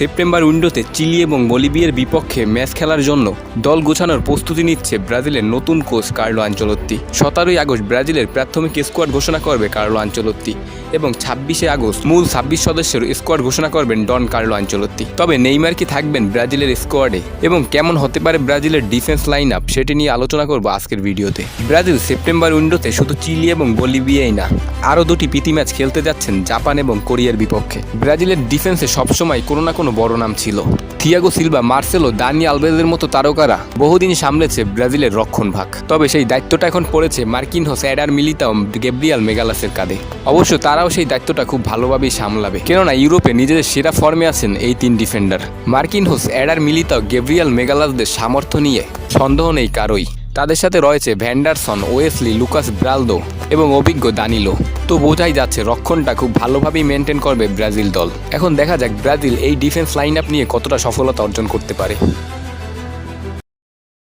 September উইন্ডোতে chilli এবং বলিভিয়ার বিপক্ষে ম্যাচ খেলার জন্য দল গোছানোর প্রস্তুতি নিচ্ছে ব্রাজিলের নতুন কোচ কার্লো আঞ্চলত্তি। সতেরোই আগস্ট ব্রাজিলের প্রাথমিক স্কোয়াড ঘোষণা করবে কার্লো আঞ্চলত্তি এবং ছাব্বিশে আগস্ট মূল ছাব্বিশ সদস্যের স্কোয়াড ঘোষণা করবেন ডন কার্লো আঞ্চলত্তি। তবে নেইমার কি থাকবেন ব্রাজিলের স্কোয়াডে এবং কেমন হতে পারে ব্রাজিলের ডিফেন্স লাইন আপ সেটি নিয়ে আলোচনা করব আজকের ভিডিওতে। ব্রাজিল সেপ্টেম্বর উইন্ডোতে শুধু চিলি এবং বলিভিয়াই না, আরও দুটি প্রীতি ম্যাচ খেলতে যাচ্ছেন জাপান এবং কোরিয়ার বিপক্ষে। ব্রাজিলের ডিফেন্সে সবসময় কোনো না কোনো বড় নাম ছিল। থিয়াগো সিলভা, মার্সেলো, দানি আলভেজের মতো তারকারা বহুদিন সামলেছে ব্রাজিলের রক্ষণভাগ। তবে সেই দায়িত্বটা এখন পড়েছে Marquinhos Eder Militao Gabriel মেগালাসের কাঁধে। অবশ্য তারাও সেই দায়িত্বটা খুব ভালোভাবেই সামলাবে। কেননা ইউরোপে নিজেদের সেরা ফর্মে আছেন এই তিন defender. Marquinhos Eder Militao Gabriel মেগালাসদের সামর্থ্য নিয়ে সন্দেহ নেই কারোই। তাদের সাথে রয়েছে ভ্যান্ডারসন, ওয়েসলি, লুকাস ব্রালদো এবং অভিজ্ঞ দানিলো। তো বোঝাই যাচ্ছে রক্ষণটা খুব ভালোভাবেই মেনটেন করবে ব্রাজিল দল। এখন দেখা যাক ব্রাজিল এই ডিফেন্স লাইন আপ নিয়ে কতটা সফলতা অর্জন করতে পারে।